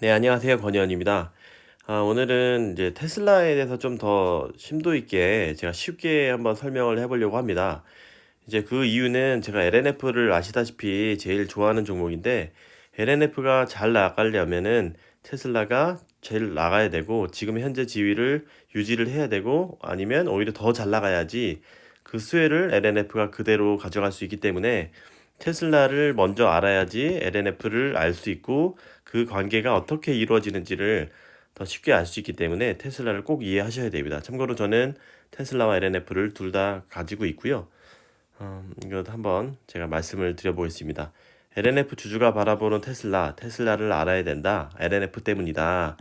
네, 안녕하세요. 권희원입니다. 아, 오늘은 이제 테슬라에 대해서 좀 더 심도 있게 제가 쉽게 한번 설명을 해보려고 합니다. 이제 그 이유는 제가 LNF를 아시다시피 제일 좋아하는 종목인데 LNF가 잘 나가려면은 테슬라가 제일 나가야 되고 지금 현재 지위를 유지를 해야 되고 아니면 오히려 더 잘 나가야지 그 수혜를 LNF가 그대로 가져갈 수 있기 때문에 테슬라를 먼저 알아야지 LNF를 알 수 있고 그 관계가 어떻게 이루어지는지를 더 쉽게 알 수 있기 때문에 테슬라를 꼭 이해하셔야 됩니다. 참고로 저는 테슬라와 LNF를 둘 다 가지고 있고요. 음, 이거 한번 제가 말씀을 드려보겠습니다. LNF 주주가 바라보는 테슬라, 테슬라를 알아야 된다. LNF 때문이다.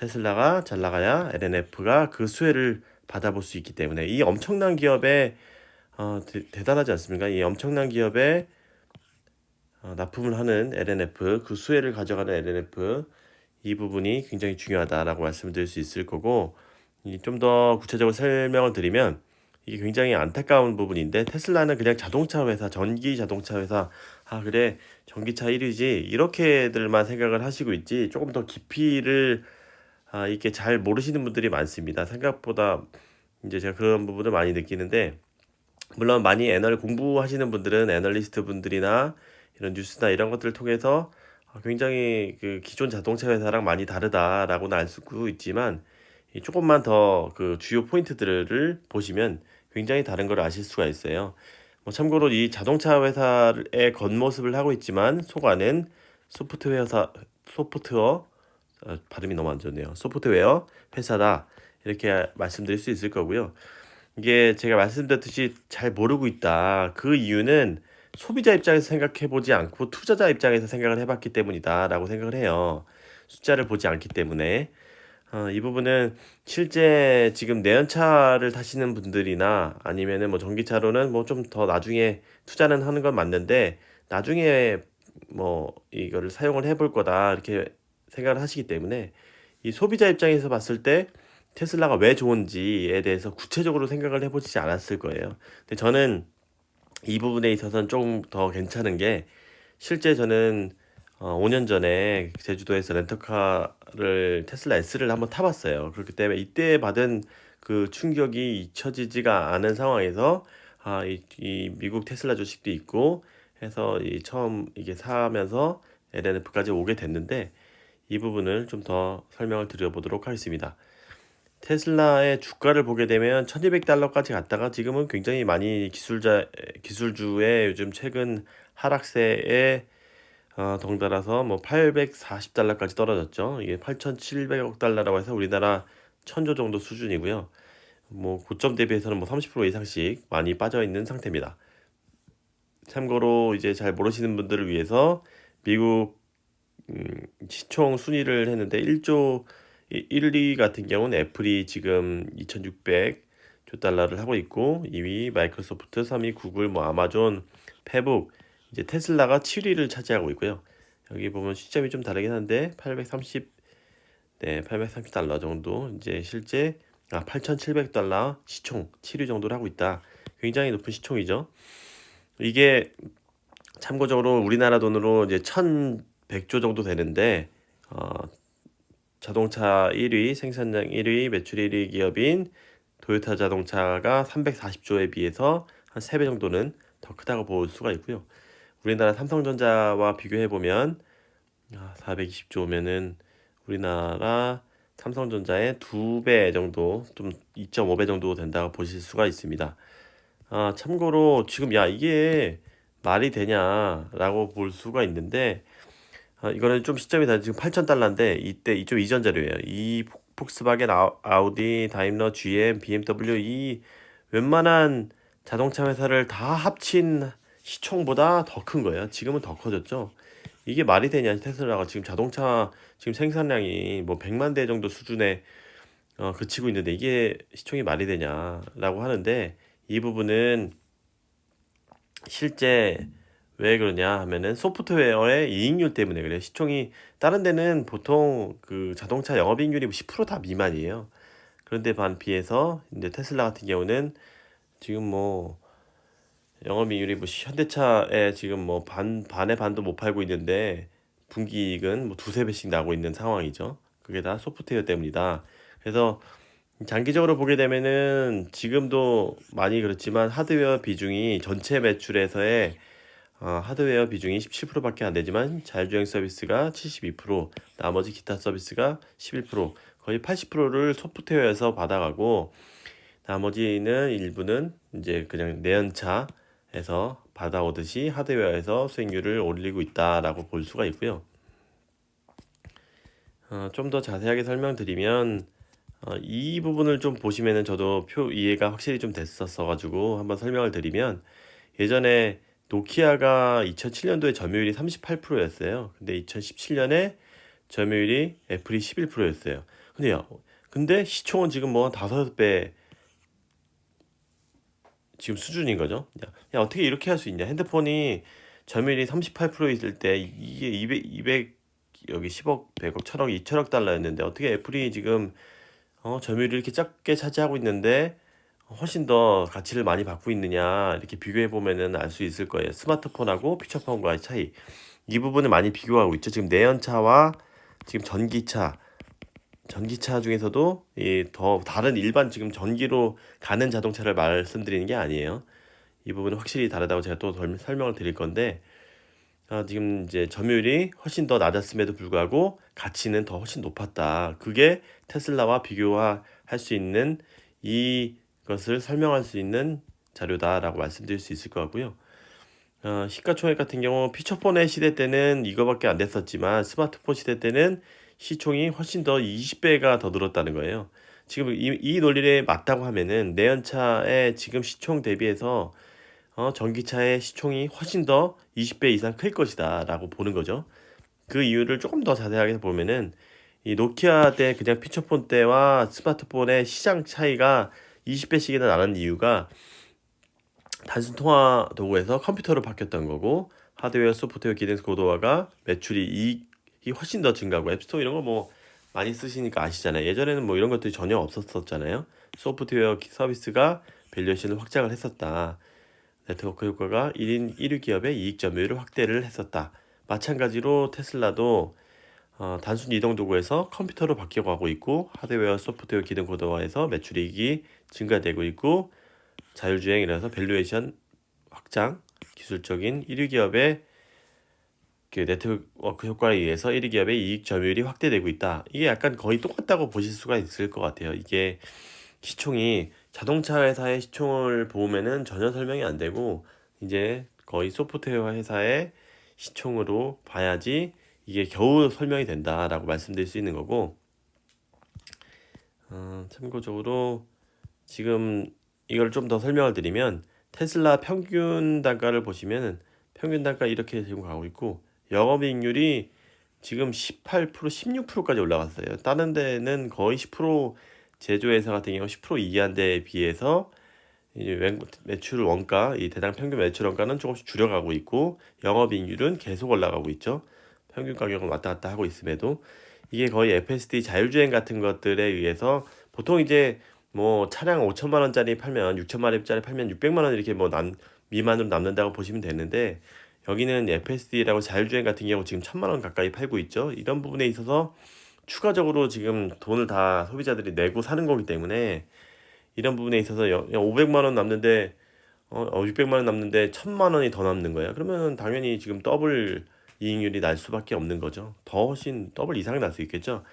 테슬라가 잘 나가야 LNF가 그 수혜를 받아볼 수 있기 때문에 이 엄청난 기업에 어, 대, 단하지 않습니까? 이 엄청난 기업에 어, 납품을 하는 LNF, 그 수혜를 가져가는 LNF 이 부분이 굉장히 중요하다라고 말씀을 드릴 수 있을 거고 좀 더 구체적으로 설명을 드리면 이게 굉장히 안타까운 부분인데 테슬라는 그냥 자동차 회사, 전기 자동차 회사 아 그래 전기차 1위지 이렇게들만 생각을 하시고 있지 조금 더 깊이를 아, 이렇게 잘 모르시는 분들이 많습니다. 생각보다 이제 제가 그런 부분을 많이 느끼는데 물론 많이 애널 공부하시는 분들은 애널리스트 분들이나 이런 뉴스나 이런 것들을 통해서 굉장히 그 기존 자동차 회사랑 많이 다르다라고는 알 수 있지만 조금만 더 그 주요 포인트들을 보시면 굉장히 다른 걸 아실 수가 있어요. 뭐 참고로 이 자동차 회사의 겉모습을 하고 있지만 속안은 소프트웨어사 소프트웨어 어, 발음이 너무 안 좋네요. 소프트웨어 회사다 이렇게 말씀드릴 수 있을 거고요. 이게 제가 말씀드렸듯이 잘 모르고 있다. 그 이유는 소비자 입장에서 생각해 보지 않고 투자자 입장에서 생각을 해봤기 때문이다라고 생각을 해요. 숫자를 보지 않기 때문에 어, 이 부분은 실제 지금 내연차를 타시는 분들이나 아니면은 뭐 전기차로는 뭐 좀 더 나중에 투자는 하는 건 맞는데 나중에 뭐 이거를 사용을 해볼 거다 이렇게 생각을 하시기 때문에 이 소비자 입장에서 봤을 때 테슬라가 왜 좋은지에 대해서 구체적으로 생각을 해보지 않았을 거예요. 근데 저는 이 부분에 있어서는 조금 더 괜찮은 게 실제 저는 어, 5년 전에 제주도에서 렌터카를 테슬라 S를 한번 타봤어요. 그렇기 때문에 이때 받은 그 충격이 잊혀지지가 않은 상황에서 아, 이, 이 미국 테슬라 주식도 있고 해서 이 처음 이게 사면서 LNF까지 오게 됐는데 이 부분을 좀 더 설명을 드려보도록 하겠습니다. 테슬라의 주가를 보게 되면 1200달러까지 갔다가 지금은 굉장히 많이 기술자 기술주의 요즘 최근 하락세에 어, 덩달아서 뭐 840달러까지 떨어졌죠. 이게 8,700억 달러라고 해서 우리나라 천조 정도 수준이고요. 뭐 고점 대비해서는 뭐 30% 이상씩 많이 빠져 있는 상태입니다. 참고로 이제 잘 모르시는 분들을 위해서 미국 음, 시총 순위를 했는데 1조 1, 2 같은 경우는 애플이 지금 2,600조 달러를 하고 있고 2위 마이크로소프트, 3위 구글, 뭐 아마존, 페북, 이제 테슬라가 7위를 차지하고 있고요. 여기 보면 시점이 좀 다르긴 한데 830 네, 830 달러 정도 이제 실제 아 8,700 달러 시총 7위 정도를 하고 있다. 굉장히 높은 시총이죠. 이게 참고적으로 우리나라 돈으로 이제 1,100조 정도 되는데 어, 자동차 1위, 생산량 1위, 매출 1위 기업인 도요타 자동차가 340조에 비해서 한 3배 정도는 더 크다고 볼 수가 있고요. 우리나라 삼성전자와 비교해 보면 420조면은 아, 우리나라 삼성전자의 두배 정도, 좀 2.5배 정도 된다고 보실 수가 있습니다. 아, 참고로 지금 야 이게 말이 되냐라고 볼 수가 있는데 아, 이거는 좀 시점이 다 지금 8,000달러인데 이때 이쪽 이전 자료예요. 이 폭스바겐, 아우디, 다임러, GM, BMW 이 웬만한 자동차 회사를 다 합친 시총보다 더 큰 거예요. 지금은 더 커졌죠. 이게 말이 되냐 테슬라가 지금 자동차 지금 생산량이 뭐 100만 대 정도 수준에 어, 그치고 있는데 이게 시총이 말이 되냐라고 하는데 이 부분은 실제 왜 그러냐 하면은 소프트웨어의 이익률 때문에 그래요. 시총이 다른 데는 보통 그 자동차 영업이익률이 10%다 미만이에요. 그런데 반 비해서 이제 테슬라 같은 경우는 지금 뭐 영업이익률이 뭐 현대차에 지금 뭐 반 반의 반도 못 팔고 있는데 분기이익은 뭐 두세 배씩 나고 있는 상황이죠. 그게 다 소프트웨어 때문이다. 그래서 장기적으로 보게 되면은 지금도 많이 그렇지만 하드웨어 비중이 전체 매출에서의 어, 하드웨어 비중이 17%밖에 안 되지만 자율주행 서비스가 72%, 나머지 기타 서비스가 11%, 거의 80%를 소프트웨어에서 받아가고 나머지는 일부는 이제 그냥 내연차에서 받아오듯이 하드웨어에서 수익률을 올리고 있다라고 볼 수가 있고요. 어, 좀 더 자세하게 설명드리면 어, 이 부분을 좀 보시면은 저도 표 이해가 확실히 좀 됐었어 가지고 한번 설명을 드리면 예전에 노키아가 2007년도에 점유율이 38%였어요. 근데 2017년에 점유율이 애플이 11%였어요. 근데요. 근데 시총은 지금 뭐 다섯 배 지금 수준인 거죠. 야, 야, 어떻게 이렇게 할 수 있냐? 핸드폰이 점유율이 38% 있을 때 이게 200, 200 여기 10억, 100억, 1000억, 2천억 달러였는데 어떻게 애플이 지금 어, 점유율을 이렇게 작게 차지하고 있는데 훨씬 더 가치를 많이 받고 있느냐 이렇게 비교해 보면은 알 수 있을 거예요. 스마트폰하고 피처폰과의 차이. 이 부분을 많이 비교하고 있죠. 지금 내연차와 지금 전기차 전기차 중에서도 이 더 다른 일반 지금 전기로 가는 자동차를 말씀드리는 게 아니에요. 이 부분은 확실히 다르다고 제가 또 덜- 설명을 드릴 건데 아, 지금 이제 점유율이 훨씬 더 낮았음에도 불구하고 가치는 더 훨씬 높았다. 그게 테슬라와 비교할 수 있는 이 것을 설명할 수 있는 자료다라고 말씀드릴 수 있을 것 같고요. 어, 시가총액 같은 경우 피처폰의 시대 때는 이거밖에 안 됐었지만 스마트폰 시대 때는 시총이 훨씬 더 20배가 더 늘었다는 거예요. 지금 이, 이 논리에 맞다고 하면은 내연차의 지금 시총 대비해서 어, 전기차의 시총이 훨씬 더 20배 이상 클 것이다라고 보는 거죠. 그 이유를 조금 더 자세하게 보면은 이 노키아 때 그냥 피처폰 때와 스마트폰의 시장 차이가 20배씩이나 나는 이유가 단순 통화 도구에서 컴퓨터로 바뀌었던 거고 하드웨어, 소프트웨어 기능 고도화가 매출이 이익이 훨씬 더 증가하고 앱스토어 이런 거 뭐 많이 쓰시니까 아시잖아요. 예전에는 뭐 이런 것들이 전혀 없었었잖아요. 소프트웨어 기- 서비스가 밸류에이션을 확장을 했었다. 네트워크 효과가 1인 1위 기업의 이익 점유율을 확대를 했었다. 마찬가지로 테슬라도 어, 단순 이동 도구에서 컴퓨터로 바뀌어가고 있고 하드웨어, 소프트웨어 기능 고도화에서 매출이익이 증가되고 있고 자율주행이라서 밸류에이션 확장, 기술적인 1위 기업의 그 네트워크 효과에 의해서 1위 기업의 이익 점유율이 확대되고 있다. 이게 약간 거의 똑같다고 보실 수가 있을 것 같아요. 이게 시총이 자동차 회사의 시총을 보면은 전혀 설명이 안 되고 이제 거의 소프트웨어 회사의 시총으로 봐야지 이게 겨우 설명이 된다라고 말씀드릴 수 있는 거고 어, 참고적으로 지금 이걸 좀 더 설명을 드리면 테슬라 평균 단가를 보시면은 평균 단가 이렇게 지금 가고 있고 영업이익률이 지금 18% 16%까지 올라갔어요. 다른 데는 거의 10% 제조회사 같은 경우 10% 이하인 데에 비해서 매출 원가, 이 대당 평균 매출 원가는 조금씩 줄여가고 있고 영업이익률은 계속 올라가고 있죠. 평균 가격은 왔다 갔다 하고 있음에도 이게 거의 FSD 자율주행 같은 것들에 의해서 보통 이제 뭐 차량 5천만 원짜리 팔면 6천만 원짜리 팔면 600만 원 이렇게 뭐 남, 미만으로 남는다고 보시면 되는데 여기는 FSD라고 자율주행 같은 경우 지금 천만 원 가까이 팔고 있죠. 이런 부분에 있어서 추가적으로 지금 돈을 다 소비자들이 내고 사는 거기 때문에 이런 부분에 있어서 여- 여 500만 원 남는데 어, 어 600만 원 남는데 1000만 원이 더 남는 거야. 그러면 당연히 지금 더블 이익률이 날 수밖에 없는 거죠. 더 훨씬 더블 이상이 날 수 있겠죠.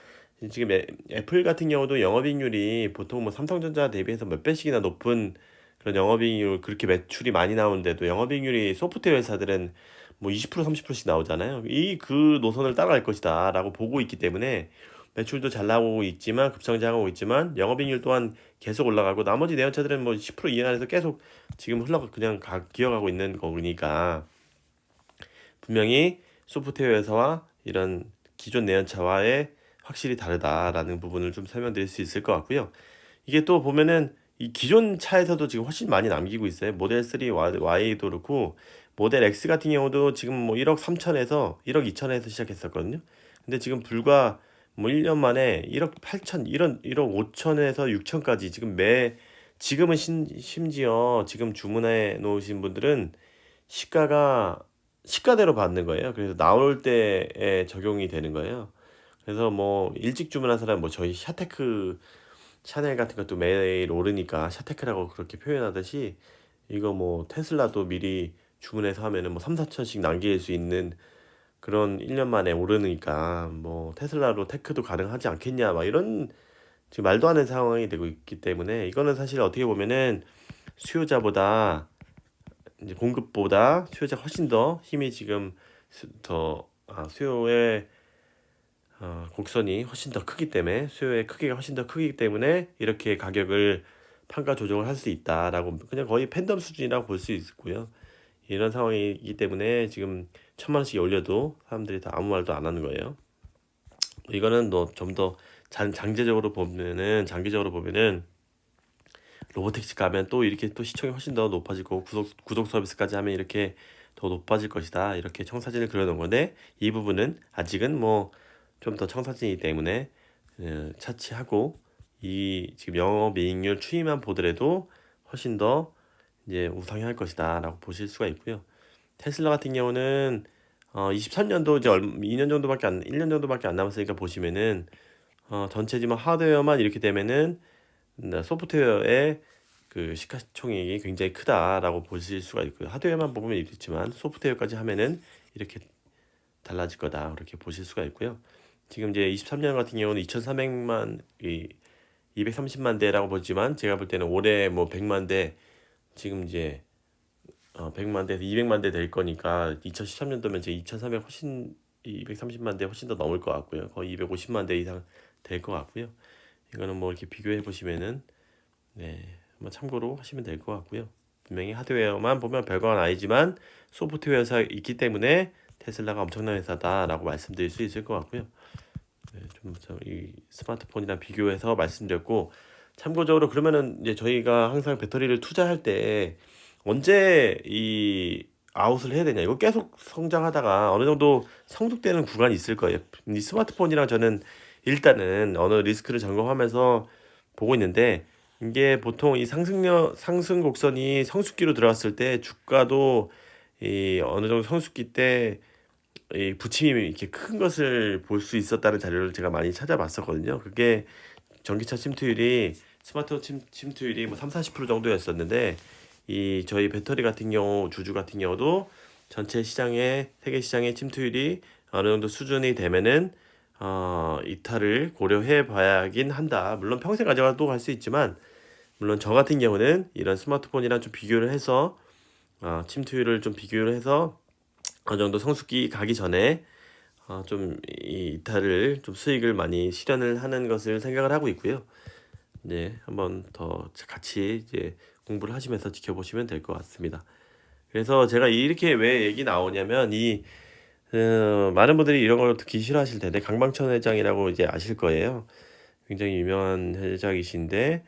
지금 애, 애플 같은 경우도 영업이익률이 보통 뭐 삼성전자 대비해서 몇 배씩이나 높은 그런 영업이익률 그렇게 매출이 많이 나오는데도 영업이익률이 소프트웨어 회사들은 뭐 20% 30%씩 나오잖아요. 이 그 노선을 따라갈 것이다라고 보고 있기 때문에 매출도 잘 나오고 있지만 급성장하고 있지만 영업이익률 또한 계속 올라가고 나머지 내연차들은 뭐 10% 이하에서 계속 지금 흘러 그냥 가, 기어가고 있는 거니까 분명히 소프트웨어 회사와 이런 기존 내연차와의 확실히 다르다라는 부분을 좀 설명드릴 수 있을 것 같고요. 이게 또 보면은 이 기존 차에서도 지금 훨씬 많이 남기고 있어요. 모델 3 Y도 그렇고 모델 X 같은 경우도 지금 뭐 1억 3천에서 1억 2천에서 시작했었거든요. 근데 지금 불과 뭐 1년 만에 1억 8천, 이런 1억 5천에서 6천까지 지금 매 지금은 신, 심지어 지금 주문해 놓으신 분들은 시가가 시가대로 받는 거예요. 그래서 나올 때에 적용이 되는 거예요. 그래서 뭐 일찍 주문한 사람 뭐 저희 샤테크 샤넬 같은 것도 매일 오르니까 샤테크라고 그렇게 표현하듯이 이거 뭐 테슬라도 미리 주문해서 하면은 뭐 3, 4천씩 남길 수 있는 그런 1년 만에 오르니까 뭐 테슬라로 테크도 가능하지 않겠냐 막 이런 지금 말도 안 되는 상황이 되고 있기 때문에 이거는 사실 어떻게 보면은 수요자보다 이제 공급보다 수요자 훨씬 더 힘이 지금 수, 더 아, 수요의 어, 곡선이 훨씬 더 크기 때문에 수요의 크기가 훨씬 더 크기 때문에 이렇게 가격을 판가 조정을 할 수 있다라고 그냥 거의 팬덤 수준이라고 볼 수 있고요. 이런 상황이기 때문에 지금 천만 원씩 올려도 사람들이 다 아무 말도 안 하는 거예요. 이거는 뭐좀더 장제적으로 보면은 장기적으로 보면은 로보택시 가면 또 이렇게 또 시청이 훨씬 더 높아지고 구독 구독 서비스까지 하면 이렇게 더 높아질 것이다 이렇게 청사진을 그려놓은 건데 이 부분은 아직은 뭐 좀 더 청사진이기 때문에 어, 차치하고 이 지금 영업이익률 추이만 보더라도 훨씬 더 이제 우상향할 것이다라고 보실 수가 있고요. 테슬라 같은 경우는 어 23년도 이제 얼 2년 정도밖에 안 1년 정도밖에 안 남았으니까 보시면은 어 전체지만 하드웨어만 이렇게 되면은 소프트웨어의 그 시가총액이 굉장히 크다라고 보실 수가 있고요. 하드웨어만 보면 이렇지만 소프트웨어까지 하면은 이렇게 달라질 거다 그렇게 보실 수가 있고요. 지금 이제 23년 같은 경우는 2,300만 이 230만 대라고 보지만 제가 볼 때는 올해 뭐 100만 대 지금 이제 어 100만 대에서 200만 대 될 거니까 2013년도면 이제 2,300 훨씬 230만 대 훨씬 더 넘을 것 같고요. 거의 250만 대 이상 될 것 같고요. 이거는 뭐 이렇게 비교해 보시면은 네, 뭐 참고로 하시면 될 것 같고요. 분명히 하드웨어만 보면 별건 아니지만 소프트웨어가 있기 때문에 테슬라가 엄청난 회사다라고 말씀드릴 수 있을 것 같고요. 네, 좀이 스마트폰이랑 비교해서 말씀드렸고 참고적으로 그러면은 이제 저희가 항상 배터리를 투자할 때 언제 이 아웃을 해야 되냐 이거 계속 성장하다가 어느 정도 성숙되는 구간이 있을 거예요. 이 스마트폰이랑 저는 일단은 어느 리스크를 점검하면서 보고 있는데 이게 보통 이 상승력 상승 곡선이 성숙기로 들어갔을 때 주가도 이 어느 정도 성숙기 때 이 부침이 이렇게 큰 것을 볼 수 있었다는 자료를 제가 많이 찾아봤었거든요. 그게 전기차 침투율이 스마트 침, 침투율이 뭐 3, 40% 정도였었는데 이 저희 배터리 같은 경우 주주 같은 경우도 전체 시장의 세계 시장의 침투율이 어느 정도 수준이 되면은 어, 이탈을 고려해 봐야긴 한다. 물론 평생 가져가도 갈 수 있지만 물론 저 같은 경우는 이런 스마트폰이랑 좀 비교를 해서 어, 침투율을 좀 비교를 해서 어느 정도 성숙기 가기 전에 어, 좀 이탈을 좀 수익을 많이 실현을 하는 것을 생각을 하고 있고요. 네, 한번 더 같이 이제 공부를 하시면서 지켜보시면 될 것 같습니다. 그래서 제가 이렇게 왜 얘기 나오냐면 이 어, 많은 분들이 이런 걸 듣기 싫어하실 텐데 강방천 회장이라고 이제 아실 거예요. 굉장히 유명한 회장이신데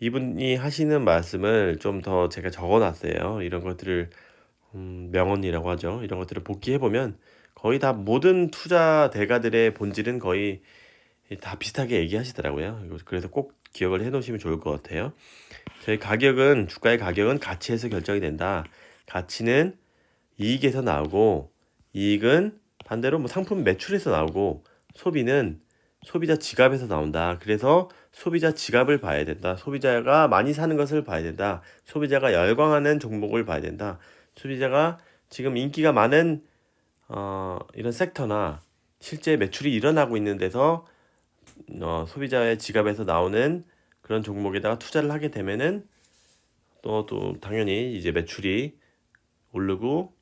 이분이 하시는 말씀을 좀 더 제가 적어놨어요. 이런 것들을 음, 명언이라고 하죠. 이런 것들을 복기해 보면 거의 다 모든 투자 대가들의 본질은 거의 다 비슷하게 얘기하시더라고요. 그래서 꼭 기억을 해 놓으시면 좋을 것 같아요. 저희 가격은 주가의 가격은 가치에서 결정이 된다. 가치는 이익에서 나오고 이익은 반대로 뭐 상품 매출에서 나오고 소비는 소비자 지갑에서 나온다. 그래서 소비자 지갑을 봐야 된다. 소비자가 많이 사는 것을 봐야 된다. 소비자가 열광하는 종목을 봐야 된다. 소비자가 지금 인기가 많은 어, 이런 섹터나 실제 매출이 일어나고 있는 데서 어, 소비자의 지갑에서 나오는 그런 종목에다가 투자를 하게 되면은 또, 또 당연히 이제 매출이 오르고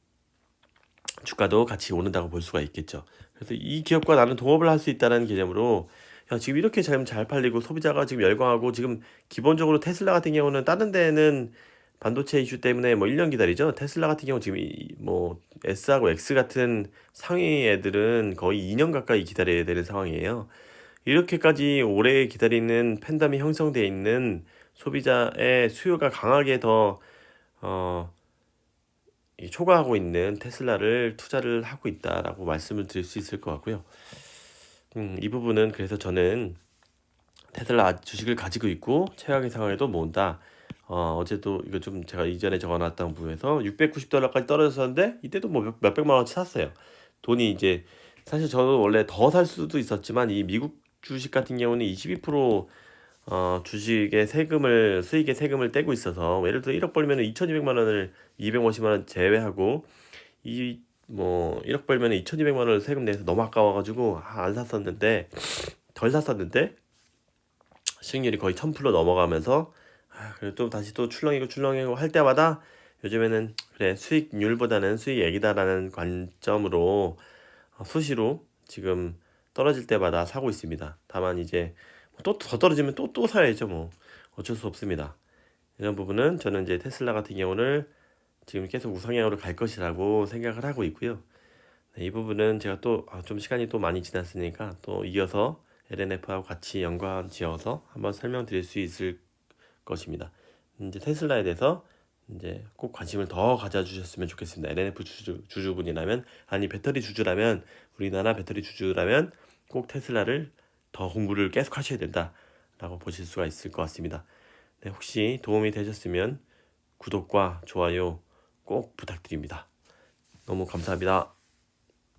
주가도 같이 오른다고 볼 수가 있겠죠. 그래서 이 기업과 나는 동업을 할 수 있다는 개념으로 야, 지금 이렇게 잘, 잘 팔리고 소비자가 지금 열광하고 지금 기본적으로 테슬라 같은 경우는 다른 데는 반도체 이슈 때문에 뭐 1년 기다리죠. 테슬라 같은 경우 지금 뭐 S하고 X 같은 상위 애들은 거의 2년 가까이 기다려야 되는 상황이에요. 이렇게까지 오래 기다리는 팬덤이 형성돼 있는 소비자의 수요가 강하게 더 어, 초과하고 있는 테슬라를 투자를 하고 있다라고 말씀을 드릴 수 있을 것 같고요. 음, 이 부분은 그래서 저는 테슬라 주식을 가지고 있고 최악의 상황에도 모은다. 어, 어제도 이거 좀 제가 이전에 적어놨던 부분에서 690달러까지 떨어졌었는데 이때도 뭐 몇, 몇백만 원치 샀어요. 돈이 이제 사실 저는 원래 더 살 수도 있었지만 이 미국 주식 같은 경우는 22% 어, 주식의 세금을 수익의 세금을 떼고 있어서 예를 들어 1억 벌면 2,200만 원을 250만 원 제외하고 이 뭐 1억 벌면 2,200만 원을 세금 내서 너무 아까워 가지고 아, 안 샀었는데 덜 샀었는데 수익률이 거의 1000% 넘어가면서 아, 그래도 또 다시 또 출렁이고 출렁이고 할 때마다 요즘에는 그래 수익률보다는 수익액이다라는 관점으로 어, 수시로 지금 떨어질 때마다 사고 있습니다. 다만 이제 또 더 떨어지면 또 또 사야죠 뭐 어쩔 수 없습니다. 이런 부분은 저는 이제 테슬라 같은 경우를 지금 계속 우상향으로 갈 것이라고 생각을 하고 있고요. 네, 이 부분은 제가 또 좀 시간이 또 많이 지났으니까 또 이어서 LNF하고 같이 연관 지어서 한번 설명드릴 수 있을 것입니다. 이제 테슬라에 대해서 이제 꼭 관심을 더 가져주셨으면 좋겠습니다. LNF 주주, 주주분이라면 아니 배터리 주주라면 우리나라 배터리 주주라면 꼭 테슬라를 더 공부를 계속 하셔야 된다라고 보실 수가 있을 것 같습니다. 네, 혹시 도움이 되셨으면 구독과 좋아요 꼭 부탁드립니다. 너무 감사합니다.